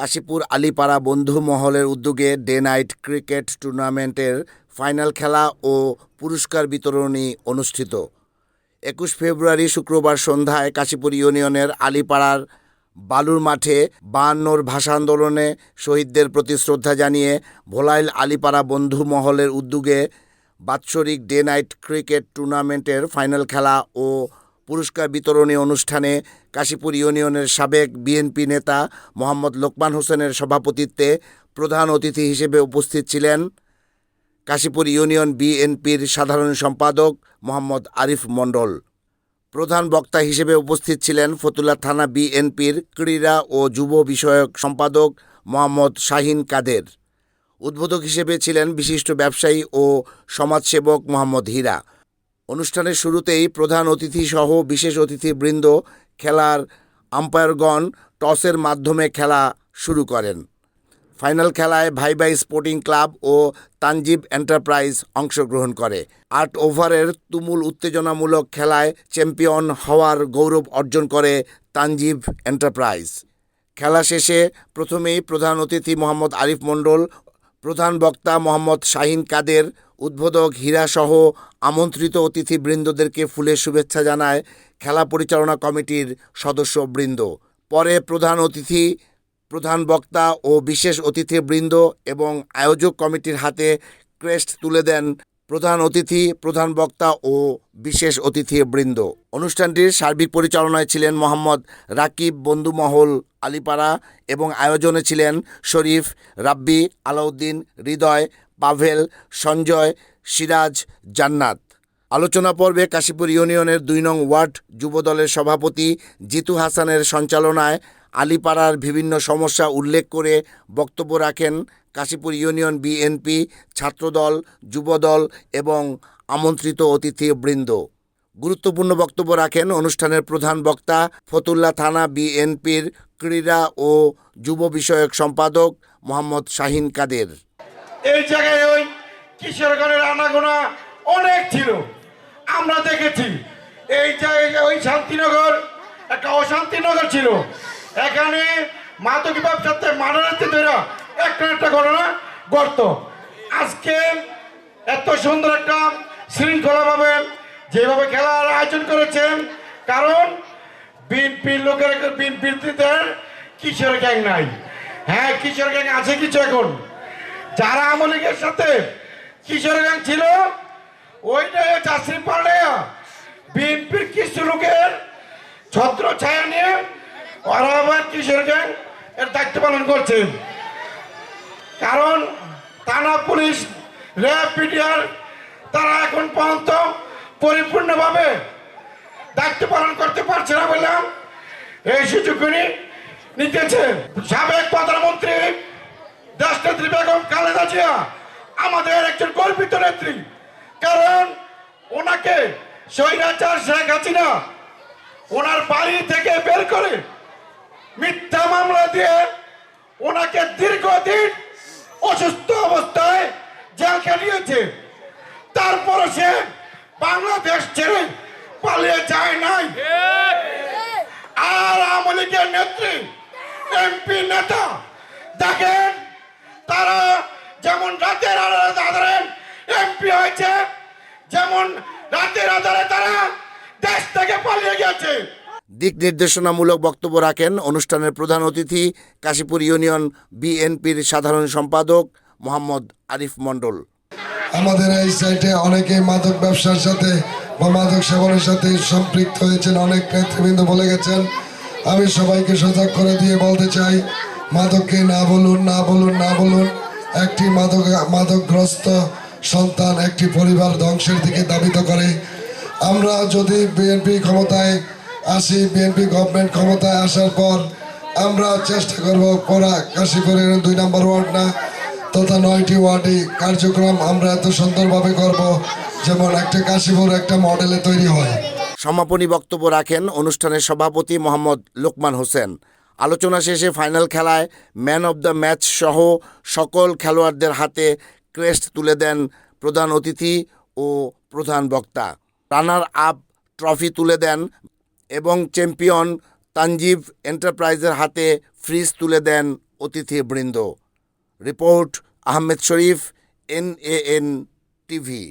কাশীপুর আলিপাড়া বন্ধু মহলের উদ্যোগে ডে নাইট ক্রিকেট টুর্নামেন্টের ফাইনাল খেলা ও পুরস্কার বিতরণী অনুষ্ঠিত। একুশ ফেব্রুয়ারি শুক্রবার সন্ধ্যায় কাশীপুর ইউনিয়নের আলিপাড়ার বালুর মাঠে বায়ান্নর ভাষা আন্দোলনে শহীদদের প্রতি শ্রদ্ধা জানিয়ে ভোলাইল আলিপাড়া বন্ধু মহলের উদ্যোগে বাৎসরিক ডে নাইট ক্রিকেট টুর্নামেন্টের ফাইনাল খেলা ও পুরস্কার বিতরণী অনুষ্ঠানে কাশীপুর ইউনিয়নের সাবেক বিএনপি নেতা মোহাম্মদ লোকমান হোসেনের সভাপতিত্বে প্রধান অতিথি হিসেবে উপস্থিত ছিলেন কাশীপুর ইউনিয়ন বিএনপির সাধারণ সম্পাদক মোহাম্মদ আরিফ মণ্ডল। প্রধান বক্তা হিসেবে উপস্থিত ছিলেন ফতুল্লা থানা বিএনপির ক্রীড়া ও যুব বিষয়ক সম্পাদক মোহাম্মদ শাহিন কাদের। উদ্বোধক হিসেবে ছিলেন বিশিষ্ট ব্যবসায়ী ও সমাজসেবক মোহাম্মদ হীরা। অনুষ্ঠানের শুরুতেই প্রধান অতিথি সহ বিশেষ অতিথিবৃন্দ, খেলার আম্পায়ারগণ টসের মাধ্যমে খেলা শুরু করেন। ফাইনাল খেলায় ভাই ভাই স্পোর্টিং ক্লাব ও তানজিব এন্টারপ্রাইজ অংশগ্রহণ করে। আট ওভারের তুমুল উত্তেজনামূলক খেলায় চ্যাম্পিয়ন হওয়ার গৌরব অর্জন করে তানজিব এন্টারপ্রাইজ। খেলা শেষে প্রথমেই প্রধান অতিথি মোহাম্মদ আরিফ মণ্ডল, প্রধান বক্তা মোহাম্মদ শাহিন কাদের উদ্বোধক হীরাসহ আমন্ত্রিত অতিথিবৃন্দদেরকে ফুলের শুভেচ্ছা জানায় খেলা পরিচালনা কমিটির সদস্যবৃন্দ। পরে প্রধান অতিথি, প্রধান বক্তা ও বিশেষ অতিথিবৃন্দ এবং আয়োজক কমিটির হাতে ক্রেস্ট তুলে দেন প্রধান অতিথি, প্রধান বক্তা ও বিশেষ অতিথিবৃন্দ। অনুষ্ঠানটির সার্বিক পরিচালনায় ছিলেন মোহাম্মদ রাকিব বন্ধুমহল আলিপাড়া এবং আয়োজনে ছিলেন শরীফ, রাব্বি, আলাউদ্দিন, হৃদয় পাভেল, সঞ্জয়, সিরাজ, জান্নাত। আলোচনা পর্বে কাশীপুর ইউনিয়নের দুই নং ওয়ার্ড যুবদলের সভাপতি জিতু হাসানের সঞ্চালনায় আলিপাড়ার বিভিন্ন সমস্যা উল্লেখ করে বক্তব্য রাখেন কাশীপুর ইউনিয়ন বিএনপি ছাত্রদল, যুবদল এবং আমন্ত্রিত অতিথিবৃন্দ। গুরুত্বপূর্ণ বক্তব্য রাখেন অনুষ্ঠানের প্রধান বক্তা ফতুল্লা থানা বিএনপির ক্রীড়া ও যুব বিষয়ক সম্পাদক মোহাম্মদ শাহিন কাদের। এই জায়গায় ওই কিশোরগঞ্জের আনাগোনা অনেক ছিল। আমরা দেখেছি। এই জায়গায় ওই শান্তিনগর, একটা অশান্তিনগর ছিল। এখানে মাদকী ব্যবসাতে মানাতে ধরা একটা একটা ঘটনা ঘটত। আজকে এত সুন্দর একটা শৃঙ্খলাভাবে যেভাবে খেলার আয়োজন করেছেন, কারণ বিএনপির লোকের, বিএনপির কিশোর গ্যাং নাই। হ্যাঁ কিশোর গ্যাং আছে কিছু এখন। যারা আমলিকের সাথে কিশোর গ্যাং ছিল, ওইটাই চাষি পাল্টে বিএনপির কিছু লোকের ছত্র ছায়া নিয়ে ওরা আবার কিশোর গ্যাং এর দায়িত্ব পালন করছেন কারণ থানা পুলিশ, র্যাব, পিডিআর, তারা এখন পর্যন্ত পরিপূর্ণভাবে দায়িত্ব পালন করতে পারছে না বললাম, এই সুযোগগুলি নিতেছে। সাবেক প্রধানমন্ত্রী দেশনেত্রী বেগম খালেদা জিয়া আমাদের একজন গর্বিত নেত্রী। কারণ ওনাকে স্বৈরাচার শেখ হাসিনা ওনার বাড়ি থেকে বের করে মিথ্যা মামলা দিয়ে ওনাকে দীর্ঘদিন অসুস্থ অবস্থায় জেল খেলিয়েছে তারপরে সে বাংলাদেশ ছেড়ে পালিয়ে যায় নাই। আর আওয়ামী লীগের নেত্রী এমপি নেতা দেখেন তারা যেমন রাতের আধারে এমপি হয়েছে যেমন রাতের আধারে তারা দেশ থেকে পালিয়ে গেছে দিক নির্দেশনামূলক বক্তব্য রাখেন অনুষ্ঠানের প্রধান অতিথি কাশীপুর ইউনিয়ন বিএনপির সাধারণ সম্পাদক মোহাম্মদ আরিফ মণ্ডল। আমাদের এই সাইটে অনেকে মাদক ব্যবসার সাথে বা মাদক সেবনের সাথে সম্পৃক্ত হয়েছেন অনেক নেতৃবৃন্দ বলে গেছেন। আমি সবাইকে সজাগ করে দিয়ে বলতে চাই মাদককে না বলুন না বলুন না বলুন। একটি মাদক, মাদকগ্রস্ত সন্তান একটি পরিবার ধ্বংসের দিকে দাবিত করে। আমরা যদি বিএনপি ক্ষমতায় আসি বিএনপি গভর্নমেন্ট ক্ষমতায় আসার পর আমরা চেষ্টা করব পড়া কাশীপুরের দুই নম্বর ওয়ার্ড না, তথা নয়টি ওয়ার্ডে কার্যক্রম আমরা এত সুন্দরভাবে করব যেমন একটা কাশীপুর একটা মডেলে তৈরি হয়। সমাপনী বক্তব্য রাখেন অনুষ্ঠানের সভাপতি মোহাম্মদ লোকমান হোসেন। আলোচনা শেষে ফাইনাল খেলায় ম্যান অব দ্য ম্যাচ সহ সকল খেলোয়াড়দের হাতে ক্রেস্ট তুলে দেন প্রধান অতিথি ও প্রধান বক্তা। রানার আপ ট্রফি তুলে দেন এবং চ্যাম্পিয়ন তানজিব এন্টারপ্রাইজের হাতে ফ্রিজ তুলে দেন অতিথিবৃন্দ। Report Ahmed Sharif N A N TV.